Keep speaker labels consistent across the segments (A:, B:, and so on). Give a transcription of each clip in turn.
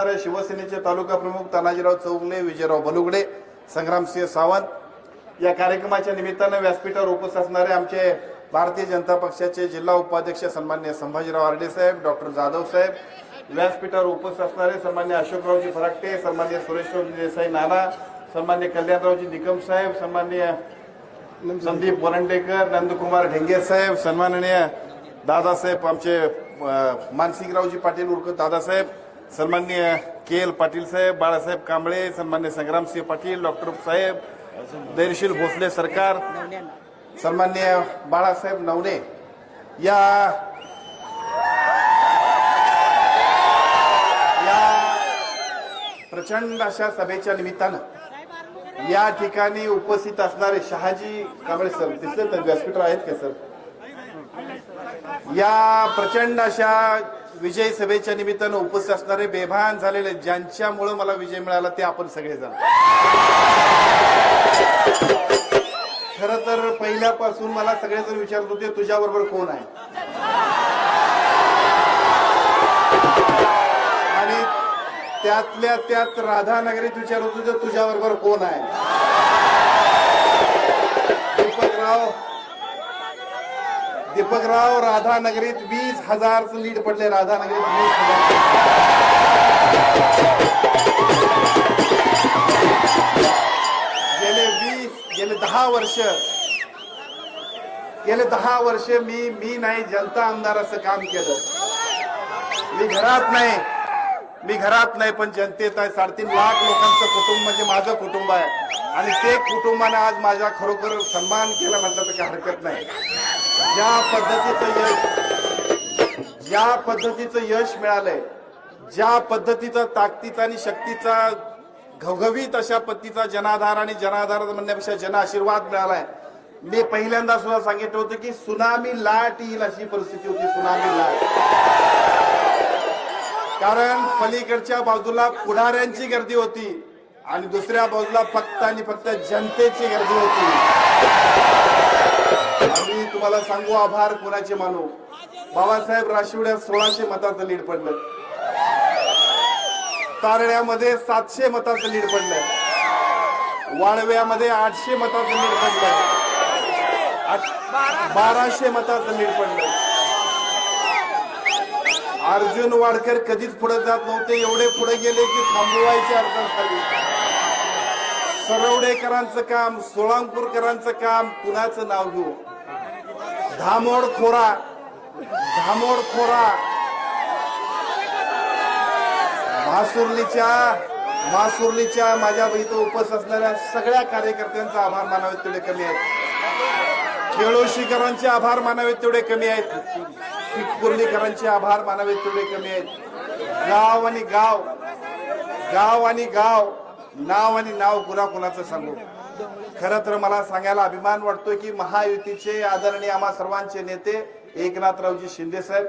A: शिवसेनेचे तालुका प्रमुख तानाजीराव चौगले विजयराव बलुगडे संग्रामसिंह सावंत. या कार्यक्रमाच्या निमित्तानं व्यासपीठावर उपस्थित असणारे आमचे भारतीय जनता पक्षाचे जिल्हा उपाध्यक्ष सन्मान्य संभाजीराव आर्डे साहेब डॉक्टर जाधव साहेब व्यासपीठावर उपस्थित असणारे सन्मान्य अशोकरावजी फराकटे सन्मान्य सुरेशरावजी देसाई नाना सन्मान्य कल्याणरावजी निकम साहेब सन्मान्य संदीप वरंडेकर नंदकुमार ढेंगे साहेब सन्माननीय दादासाहेब आमचे मानसिंगरावजी पाटील उर्क दादासाहेब सन्मान्य के एल पाटील साहेब बाळासाहेब कांबळे सन्मान्य संग्रामसिंह पाटील डॉक्टर साहेब धैर्यशील भोसले सरकार सन्मान्य बाळासाहेब नवने. या या प्रचंड अशा सभेच्या निमित्तानं या ठिकाणी उपस्थित असणारे शहाजी कांबळे सर दिसले तर व्यासपीठावर आहेत का सर? या प्रचंड अशा विजय सभेच्या निमित्तानं उपस्थित असणारे बेभान झालेले ज्यांच्यामुळं मला विजय मिळाला ते आपण सगळेजण. खर तर पहिल्यापासून मला सगळेजण विचारत होते तुझ्याबरोबर कोण आहे? आणि त्यातल्या त्यात राधानगरीत विचारत होते तुझ्याबरोबर कोण आहे? दीपकराव राधानगरीत वीस हजारच लीड पडले राधानगरीत वीस हजार. गेले वीस गेले दहा वर्ष. गेले दहा वर्ष मी मी नाही जनता आमदार असं काम केलं. मी घरात नाही. मी घरात नाही पण जनतेत आहे. साडेतीन लाख लोकांचं कुटुंब म्हणजे माझं कुटुंब आहे. आणि ते कुटुंबाने आज माझा खरोखर सन्मान केला म्हटलं तर काही हरकत नाही. ज्या पद्धतीचं यश ज्या पद्धतीचं यश मिळालंय. ज्या पद्धतीचा ताकदीचा आणि शक्तीचा घवघवीत अशा पद्धतीचा जनाधार आणि जनाधार म्हणण्यापेक्षा जन आशीर्वाद मिळालाय. मी पहिल्यांदा सुद्धा सांगितलं होतं की सुनामी लाट येईल अशी परिस्थिती होती सुनामी लाट. कारण पलीकडच्या बाजूला पुढाऱ्यांची गर्दी होती आणि दुसऱ्या बाजूला फक्त आणि फक्त जनतेची गर्दी होती. आम्ही तुम्हाला सांगू आभार कोणाचे मानू? बाबासाहेब राशिवड्यात सोळाशे मताचं लीड पडलं. तारण्यामध्ये सातशे मताचं लीड पडलंय वाळव्यामध्ये आठशे मताचं लीड पडलंय बाराशे मताचं लीड पडलंय अर्जुन वाडकर कधीच पुढे जात नव्हते. एवढे पुढे गेले की थांबवायचे अडचण झाली. सरवडेकरांचं काम सोळांपूरकरांचं काम कुणाचं नाव घेऊ? धामोड खोरा. धामोड खोरा. मासुर्लीच्या मासुर्लीच्या माझ्या इथं उपस्थित असणाऱ्या सगळ्या कार्यकर्त्यांचा आभार मानावे तेवढे कमी आहेत. केळोशीकरांचे आभार मानावे तेवढे कमी आहेत. पिटकुर्लीकरांचे आभार मानावे तेवढे कमी आहेत. गाव आणि गाव गाव आणि गाव नाव आणि नाव कुणा कुणाचं सांगू? खरं तर मला सांगायला अभिमान वाटतोय की महायुतीचे आदरणीय आम्हा सर्वांचे नेते एकनाथरावजी शिंदे साहेब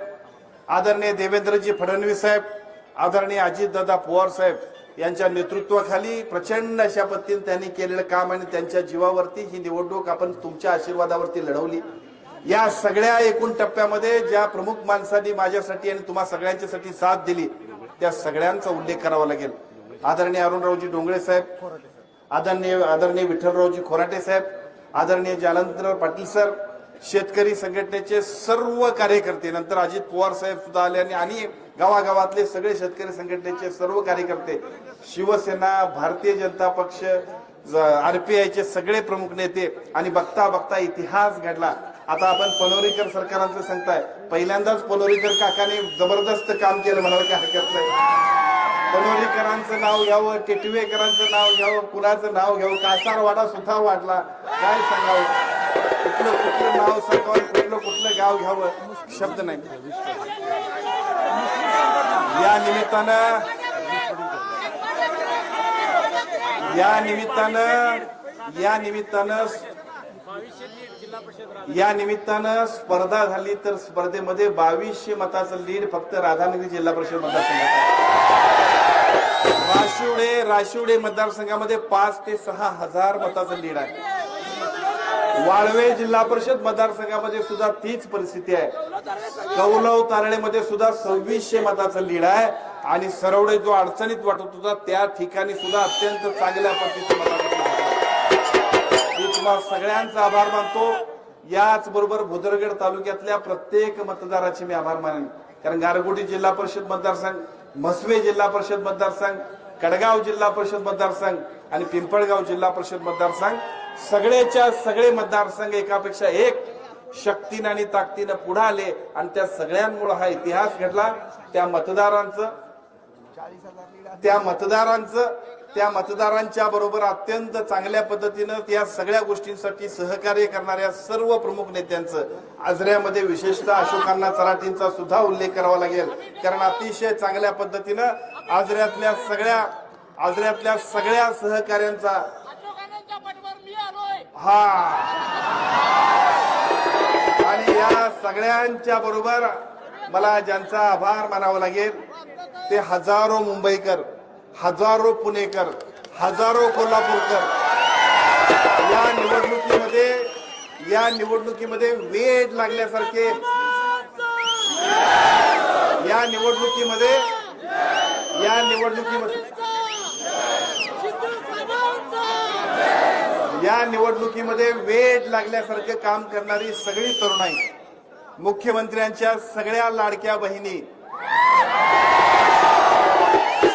A: आदरणीय देवेंद्रजी फडणवीस साहेब आदरणीय अजितदादा पवार साहेब यांच्या नेतृत्वाखाली प्रचंड अशा पद्धतीने त्यांनी केलेलं काम आणि त्यांच्या जीवावरती ही निवडणूक आपण तुमच्या आशीर्वादावरती लढवली. या सगळ्या एकूण टप्प्यामध्ये ज्या प्रमुख माणसांनी माझ्यासाठी आणि तुम्हा सगळ्यांच्यासाठी साथ दिली त्या सगळ्यांचा उल्लेख करावा लागेल. आदरणीय अरुणरावजी डोंगळे साहेब आदरणीय आदरणीय विठ्ठलरावजी खोराटे साहेब आदरणीय जालंधर पाटील सर शेतकरी संघटनेचे सर्व कार्यकर्ते नंतर अजित पवार साहेब सुद्धा आले आणि आणि गावागावातले सगळे शेतकरी संघटनेचे सर्व कार्यकर्ते शिवसेना भारतीय जनता पक्ष आरपीआयचे सगळे प्रमुख नेते आणि बघता बघता इतिहास घडला. आता आपण पनोरीकर सरकारांचं सांगताय. पहिल्यांदाच पनोरीकर काकाने जबरदस्त काम केलं म्हणाल काही हरकत नाही. पनोरीकरांचं नाव घ्यावं टिटवेकरांचं नाव घ्यावं कुणाचं नाव घ्यावं कासारवाडा सुद्धा वाढला. काय सांगावं? कुठलं कुठलं नाव सांगावं कुठलं कुठलं गाव घ्यावं? शब्द नाही. या निमित्तानं या निमित्तानं या निमित्तानं या निमित्तानं स्पर्धा झाली तर स्पर्धेमध्ये बावीसशे मताचं लीड फक्त राधानगरी जिल्हा परिषद मतदारसंघात राशिवडे राशिवडे मतदारसंघामध्ये पाच ते सहा हजार मताचं लीड आहे. वाळवे जिल्हा परिषद मतदारसंघामध्ये सुद्धा तीच परिस्थिती आहे. कौलव तारळेमध्ये सुद्धा सव्वीसशे मताचं लीड आहे. आणि सरवडे जो अडचणीत वाटत होता त्या ठिकाणी सुद्धा अत्यंत चांगल्या पद्धतीचं मताधिक्य मी सगळ्यांचा आभार मानतो. याच बरोबर भुदरगड तालुक्यातल्या प्रत्येक मतदाराचे मी आभार मानेन. कारण गारगोटी जिल्हा परिषद मतदारसंघ म्हसवे जिल्हा परिषद मतदारसंघ कडगाव जिल्हा परिषद मतदारसंघ आणि पिंपळगाव जिल्हा परिषद मतदारसंघ सगळ्याच्या सगळे मतदारसंघ एकापेक्षा एक शक्तीनं आणि ताकदीनं पुढे आले आणि त्या सगळ्यांमुळे हा इतिहास घडला. त्या मतदारांचं त्या मतदारांचं त्या मतदारांच्या बरोबर अत्यंत चांगल्या पद्धतीनं त्या सगळ्या गोष्टींसाठी सहकार्य करणाऱ्या सर्व प्रमुख नेत्यांचं आजऱ्यामध्ये विशेषतः अशोकांना चराठींचा सुद्धा उल्लेख करावा लागेल. कारण अतिशय चांगल्या पद्धतीनं आजऱ्यातल्या सगळ्या आजऱ्यातल्या सगळ्या
B: आलोय.
A: हा. आणि या सगळ्यांच्या बरोबर मला ज्यांचा आभार मानावा लागेल ते हजारो मुंबईकर हजारो पुणेकर हजारो कोल्हापूरकर या निवडणुकीमध्ये या निवडणुकीमध्ये वेळ लागल्यासारखे. या निवडणुकीमध्ये या निवडणुकीमध्ये या निवडणुकीमध्ये वेळ लागल्यासारखं काम करणारी सगळी तरुणाई मुख्यमंत्र्यांच्या सगळ्या लाडक्या बहिणी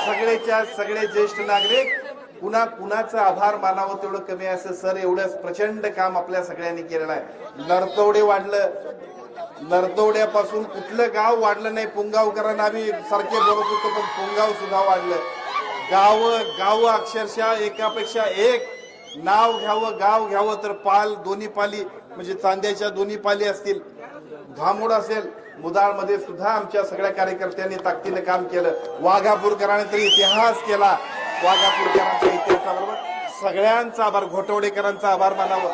A: सगळेच्या सगळे ज्येष्ठ नागरिक कुणा कुणाचं आभार मानावं तेवढं कमी असं सर एवढं प्रचंड काम आपल्या सगळ्यांनी केलेलं आहे. नरतवडे वाढलं नरदवड्यापासून कुठलं गाव वाढलं नाही पुंगावकरांना आम्ही सारखे बोलत होतो पण पुंगाव सुद्धा वाढलं. गाव गाव अक्षरशः एकापेक्षा एक नाव घ्यावं गाव घ्यावं तर पाल दोन्ही पाली म्हणजे चांद्याच्या दोन्ही पाली असतील. धामोड असेल मुदाळमध्ये सुद्धा आमच्या सगळ्या कार्यकर्त्यांनी ताकदीनं काम केलं. वाघापूरकरांनी तर इतिहास केला. वाघापूरकरांच्या इतिहासाबरोबर सगळ्यांचा आभार घोटवडेकरांचा आभार मानावं.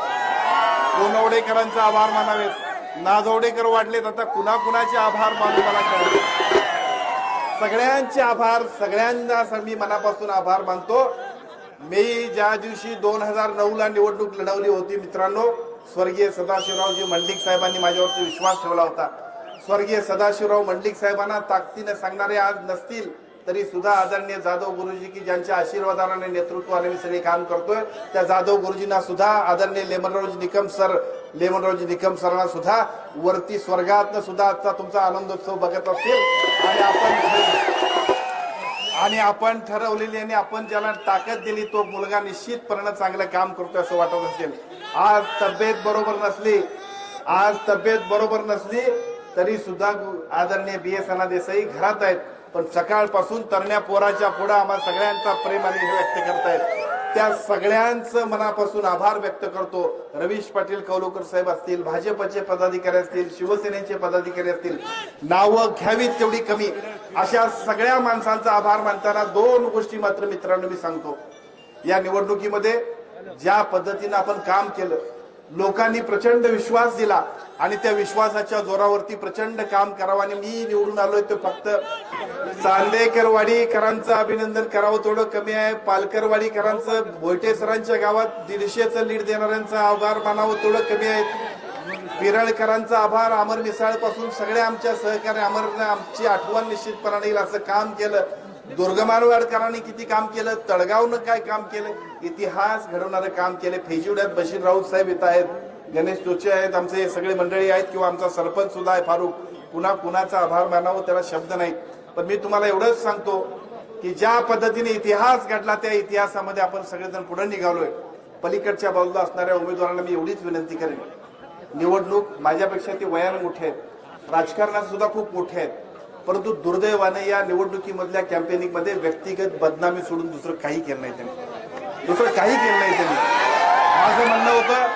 A: कोनवडेकरांचा आभार मानावेत. नाजवडेकर वाढलेत. आता कुणा कुणाचे आभार मानू मला कळले सगळ्यांचे आभार सगळ्यांना मी मनापासून आभार मानतो. मी ज्या दिवशी दोन हजार नऊ ला निवडणूक लढवली होती मित्रांनो स्वर्गीय सदाशिवरावजी मंडलिक साहेबांनी माझ्यावरती विश्वास ठेवला होता. स्वर्गीय सदाशिवराव मंडलिक साहेबांना ताकदीने सांगणारे आज नसतील तरी सुद्धा आदरणीय जाधव गुरुजी की ज्यांच्या आशीर्वादाने नेतृत्वाने मी सगळे काम करतोय त्या जाधव गुरुजींना सुद्धा आदरणीय लेमनरावजी निकम सर लेमनरावजी निकम सरांना सुद्धा वरती स्वर्गात सुद्धा आजचा तुमचा आनंदोत्सव बघत असतील. आणि आपण आणि आपण ठरवलेली आणि आपण ज्याला ताकद दिली तो मुलगा निश्चितपणे चांगलं काम करतोय असं वाटत असेल. आज तब्येत बरोबर नसली आज तब्येत बरोबर नसली तरी सुद्धा आदरणीय बी एस अना देसाई घरात आहेत. पण सकाळपासून तरण्या पोराच्या पुढे आम्हाला सगळ्यांचा प्रेम आणि हे व्यक्त करतायत. त्या सगळ्यांचं मनापासून आभार व्यक्त करतो. रवीश पाटील कौलुकर साहेब असतील भाजपचे पदाधिकारी असतील शिवसेनेचे पदाधिकारी असतील नावं घ्यावीत तेवढी कमी. अशा सगळ्या माणसांचा आभार मानताना दोन गोष्टी मात्र मित्रांनो मी सांगतो. या निवडणुकीमध्ये ज्या पद्धतीनं आपण काम केलं लोकांनी प्रचंड विश्वास दिला आणि त्या विश्वासाच्या जोरावरती प्रचंड काम करावं आणि मी निवडून आलोय ते फक्त चांदेकरवाडीकरांचं अभिनंदन करावं थोडं कमी आहे. पालकरवाडीकरांचं भोयटे सरांच्या गावात दीडशेचं लीड देणाऱ्यांचा आभार मानावं थोडं कमी आहे. विरळकरांचा आभार अमर मिसाळपासून सगळ्या आमच्या सहकारी अमरनं आमची आठवण निश्चितपणाने येईल असं काम केलं. दुर्गमानवाडकरांनी किती काम केलं तळगावनं काय काम केलं इतिहास घडवणारं काम केलं. फेजिवड्यात बशीर राऊत साहेब येत आहेत गणेश टोचे आहेत आमचे सगळे मंडळी आहेत किंवा आमचा सरपंच सुद्धा आहे फारूक पुन्हा कुणाचा आभार मानावं त्याला शब्द नाही पण मी तुम्हाला एवढंच सांगतो की ज्या पद्धतीने इतिहास घडला त्या इतिहासामध्ये आपण सगळेजण पुढे निघालोय. पलीकडच्या बाजूला असणाऱ्या उमेदवारांना मी एवढीच विनंती करेन. निवडणूक माझ्यापेक्षा ते वयानं मोठे आहेत राजकारणात सुद्धा खूप मोठे आहेत. परंतु दुर्दैवाने या निवडणुकीमधल्या कॅम्पेनिंगमध्ये व्यक्तिगत बदनामी सोडून दुसरं काही केलं नाही त्यांनी. दुसरं काही केलं नाही त्यांनी. माझं म्हणणं होतं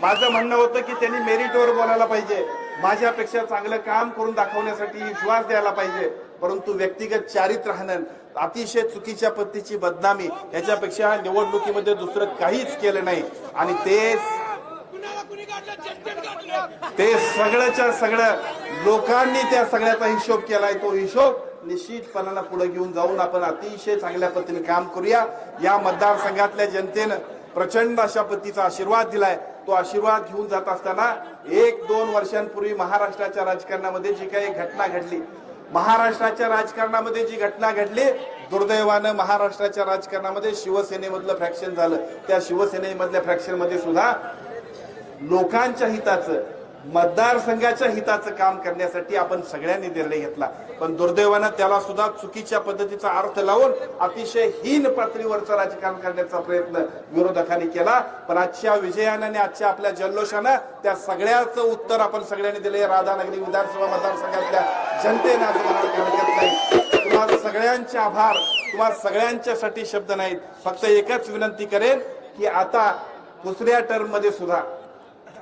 A: माझं म्हणणं होतं की त्यांनी मेरिटवर बोलायला पाहिजे. माझ्यापेक्षा चांगलं काम करून दाखवण्यासाठी विश्वास द्यायला पाहिजे. परंतु व्यक्तिगत चारित्र्य राहणं अतिशय चुकीच्या पद्धतीची बदनामी याच्यापेक्षा निवडणुकीमध्ये दुसरं काहीच केलं नाही. आणि ते ते सगळ्याच्या सगळं लोकांनी त्या सगळ्याचा हिशोब केलाय. तो हिशोब निश्चितपणानं पुढे घेऊन जाऊन आपण अतिशय चांगल्या पद्धतीने काम करूया. या मतदारसंघातल्या जनतेनं प्रचंड अशा पद्धतीचा आशीर्वाद दिलाय. तो आशीर्वाद घेऊन जात असताना एक दोन वर्षांपूर्वी महाराष्ट्राच्या राजकारणामध्ये जी काही घटना घडली महाराष्ट्राच्या राजकारणामध्ये जी घटना घडली दुर्दैवानं महाराष्ट्राच्या राजकारणामध्ये शिवसेनेमधलं फ्रॅक्शन झालं. त्या शिवसेनेमधल्या फ्रॅक्शनमध्ये सुद्धा लोकांच्या हिताचं मतदारसंघाच्या हिताचं काम करण्यासाठी आपण सगळ्यांनी निर्णय घेतला. पण दुर्दैवानं त्याला सुद्धा चुकीच्या पद्धतीचा अर्थ लावून अतिशय हीन पातळीवरचं राजकारण करण्याचा प्रयत्न विरोधकांनी केला. पण आजच्या विजयानं आणि आजच्या आपल्या जल्लोषानं त्या सगळ्याचं उत्तर आपण सगळ्यांनी दिले राधानगरी विधानसभा मतदारसंघातल्या जनतेनं असं नाही तुम्हाला सगळ्यांचे आभार. तुम्हाला सगळ्यांच्यासाठी शब्द नाहीत. फक्त एकच विनंती करेन की आता दुसऱ्या टर्ममध्ये सुद्धा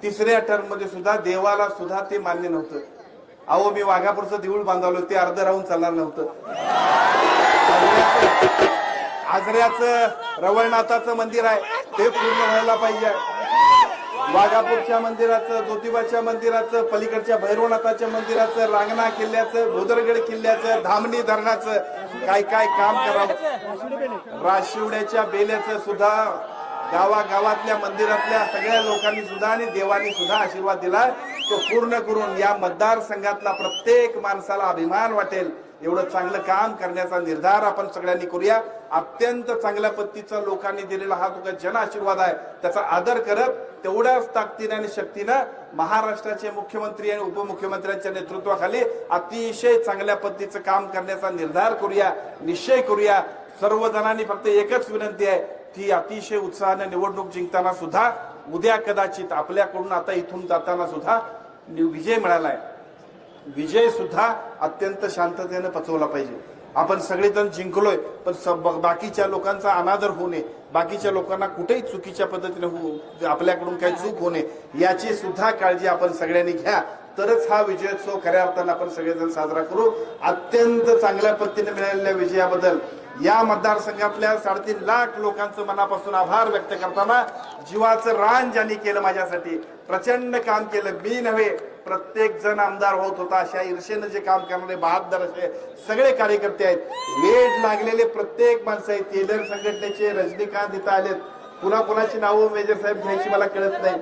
A: तिसऱ्या टर्ममध्ये सुद्धा देवाला सुद्धा ते मान्य नव्हतं. अहो मी वाघापूरचं देऊळ बांधवलं ते अर्ध राहून चालणार नव्हतं. आजऱ्याचं रवळनाथाचं मंदिर आहे ते पूर्ण व्हायला पाहिजे. वाघापूरच्या मंदिराचं ज्योतिबाच्या मंदिराचं पलीकडच्या भैरवनाथाच्या मंदिराचं रांगणा किल्ल्याचं भोदरगड किल्ल्याचं धामणी धरणाचं काय काय काम करावं? राशिवड्याच्या बेल्याचं सुद्धा गावागावातल्या मंदिरातल्या सगळ्या लोकांनी सुद्धा आणि देवानी सुद्धा आशीर्वाद दिला तो पूर्ण करून या मतदारसंघातला प्रत्येक माणसाला अभिमान वाटेल. एवढं चांगलं काम करण्याचा निर्धार आपण सगळ्यांनी करूया. अत्यंत चांगल्या पद्धतीचा लोकांनी दिलेला हा तुका जन आशीर्वाद आहे. त्याचा आदर करत तेवढ्याच ताकदीने आणि शक्तीनं महाराष्ट्राचे मुख्यमंत्री आणि उपमुख्यमंत्र्यांच्या नेतृत्वाखाली अतिशय चांगल्या पद्धतीचं काम करण्याचा निर्धार करूया निश्चय करूया. सर्व जणांनी फक्त एकच विनंती आहे ती अतिशय उत्साहाने निवडणूक जिंकताना सुद्धा उद्या कदाचित आपल्याकडून आता इथून जाताना सुद्धा विजय मिळालाय. विजय सुद्धा अत्यंत शांततेने पचवला पाहिजे. आपण सगळेजण जिंकलोय पण ब- बाकीच्या लोकांचा अनादर होऊ नये. बाकीच्या लोकांना कुठेही चुकीच्या पद्धतीने होऊ आपल्याकडून काही चूक होऊ नये याची सुद्धा काळजी आपण सगळ्यांनी घ्या. तरच हा विजयोत्सव खऱ्या अर्थानं आपण सगळेजण साजरा करू. अत्यंत चांगल्या पद्धतीने मिळालेल्या विजयाबद्दल या मतदारसंघातल्या साडेतीन लाख लोकांचं मनापासून आभार व्यक्त करताना जीवाचं रान ज्यांनी केलं माझ्यासाठी प्रचंड काम केलं. मी नव्हे प्रत्येक जण आमदार होत होता. अशा ईर्षेनं जे काम करणारे बहादर असे सगळे कार्यकर्ते आहेत. वेळ लागलेले प्रत्येक माणसं आहेत. टेलर संघटनेचे रजनीकांत इथं आलेत. पुन्हा कुणाची नावं मेजर साहेब घ्यायची मला कळत नाही.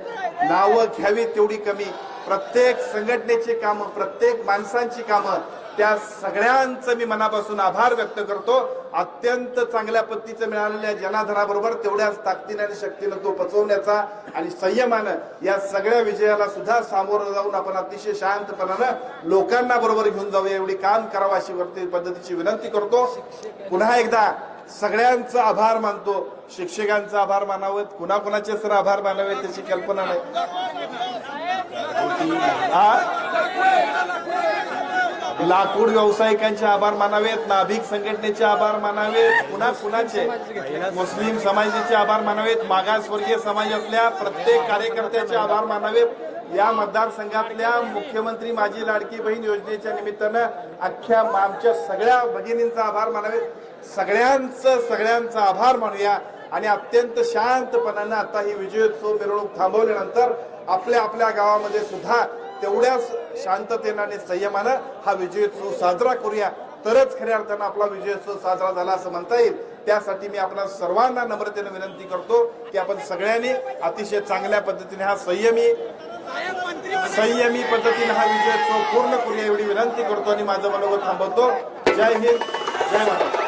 A: नावं घ्यावी तेवढी कमी. प्रत्येक संघटनेची कामं प्रत्येक माणसांची कामं त्या सगळ्यांचं मी मनापासून आभार व्यक्त करतो. अत्यंत चांगल्या पद्धतीचं मिळालेल्या जनाधराबरोबर तेवढ्याच ताकदीने आणि शक्तीनं तो पचवण्याचा आणि संयमानं या सगळ्या विजयाला सुद्धा सामोरं जाऊन आपण अतिशय शांतपणानं लोकांना बरोबर घेऊन जाऊया एवढी काम करावं अशी वरती पद्धतीची विनंती करतो. पुन्हा एकदा सगळ्यांचा आभार मानतो. शिक्षकांचा आभार मानावेत. कुणाकुणाचे सर आभार मानावेत त्याची कल्पना नाही. हा? लाकूड व्यावसायिकांचे आभार मानावेत नाभिक संघटनेचे आभार मानावेत पुन्हा कुणाचे? मुस्लिम समाजाचे आभार मानावेत मागासवर्गीय समाजातल्या प्रत्येक कार्यकर्त्याचे आभार मानावेत. या मतदारसंघातल्या मुख्यमंत्री माझी लाडकी बहीण योजनेच्या निमित्तानं अख्ख्या आमच्या सगळ्या भगिनींचा आभार मानावेत. सगळ्यांचं सगळ्यांचा आभार मानूया आणि अत्यंत शांतपणानं आता ही विजयोत्सव मिरवणूक थांबवल्यानंतर आपल्या आपल्या गावामध्ये सुद्धा तेवढ्याच शांततेनं आणि संयमानं हा विजयोत्सव साजरा करूया. तरच खऱ्या अर्थानं आपला विजयोत्सव साजरा झाला असं म्हणता येईल. त्यासाठी मी आपल्या सर्वांना नम्रतेने विनंती करतो की आपण सगळ्यांनी अतिशय चांगल्या पद्धतीने हा संयमी संयमी पद्धतीने हा विजयोत्सव पूर्ण करूया एवढी विनंती करतो आणि माझं मनोगत थांबवतो. जय हिंद. जय महाराष्ट्र.